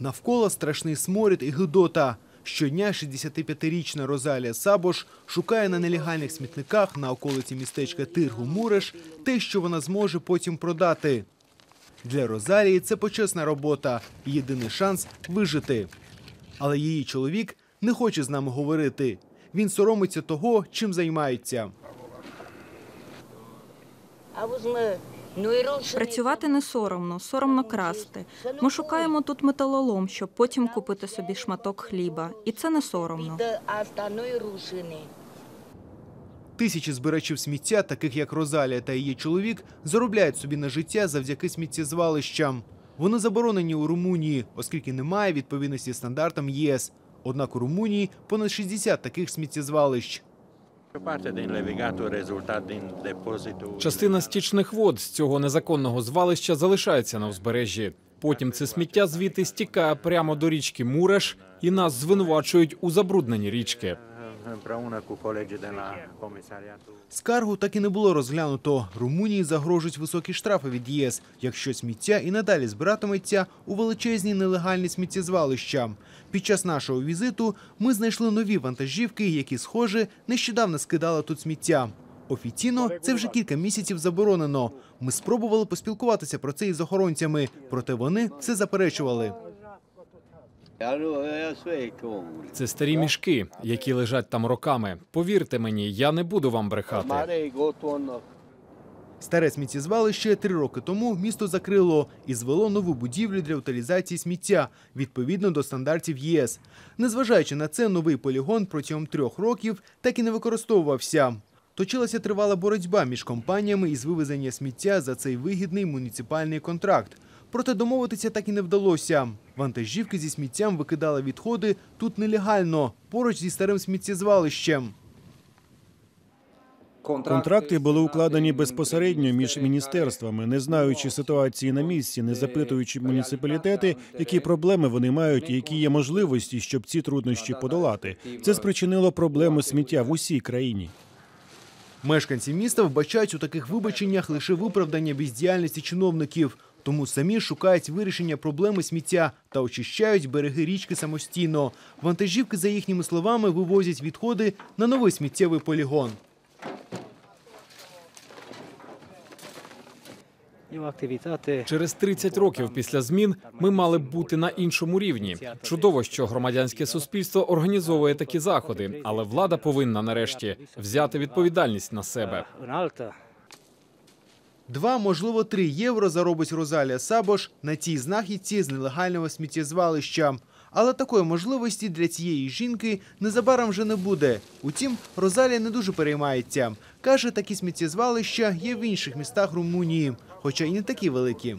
Навколо страшний сморід і гидота. Щодня 65-річна Розалія Сабош шукає на нелегальних смітниках на околиці містечка Тиргу Муреш те, що вона зможе потім продати. Для Розалії це почесна робота, і єдиний шанс вижити. Але її чоловік не хоче з нами говорити. Він соромиться того, чим займається. Працювати не соромно, соромно красти. Ми шукаємо тут металолом, щоб потім купити собі шматок хліба. І це не соромно. Тисячі збирачів сміття, таких як Розалія та її чоловік, заробляють собі на життя завдяки сміттєзвалищам. Вони заборонені у Румунії, оскільки немає відповідності стандартам ЄС. Однак у Румунії понад 60 таких сміттєзвалищ. Частина стічних вод з цього незаконного звалища залишається на узбережжі. Потім це сміття звідти стікає прямо до річки Муреш, і нас звинувачують у забрудненні річки. Împreună cu colegii de Скаргу так і не було розглянуто. Румунії загрожують високі штрафи від ЄС, якщо сміття і надалі збиратиметься у величезні нелегальні сміттєзвалища. Під час нашого візиту ми знайшли нові вантажівки, які, схоже, нещодавно скидали тут сміття. Офіційно це вже кілька місяців заборонено. Ми спробували поспілкуватися про це із охоронцями, проте вони все заперечували. Це старі мішки, які лежать там роками. Повірте мені, я не буду вам брехати. Старе сміттєзвалище три роки тому місто закрило і звело нову будівлю для утилізації сміття відповідно до стандартів ЄС. Незважаючи на це, новий полігон протягом трьох років так і не використовувався. Точилася тривала боротьба між компаніями із вивезення сміття за цей вигідний муніципальний контракт. Проте домовитися так і не вдалося. Вантажівки зі сміттям викидали відходи тут нелегально, поруч зі старим сміттєзвалищем. Контракти були укладені безпосередньо між міністерствами, не знаючи ситуації на місці, не запитуючи муніципалітети, які проблеми вони мають і які є можливості, щоб ці труднощі подолати. Це спричинило проблеми сміття в усій країні. Мешканці міста вбачають у таких вибаченнях лише виправдання бездіяльності чиновників, тому самі шукають вирішення проблеми сміття та очищають береги річки самостійно. Вантажівки, за їхніми словами, вивозять відходи на новий сміттєвий полігон. Через 30 років після змін ми мали б бути на іншому рівні. Чудово, що громадянське суспільство організовує такі заходи, але влада повинна нарешті взяти відповідальність на себе. Два, можливо, три євро заробить Розалія Сабош на цій знахідці з нелегального сміттєзвалища. Але такої можливості для цієї жінки незабаром вже не буде. Утім, Розалія не дуже переймається. Каже, такі сміттєзвалища є в інших містах Румунії, хоча й не такі великі.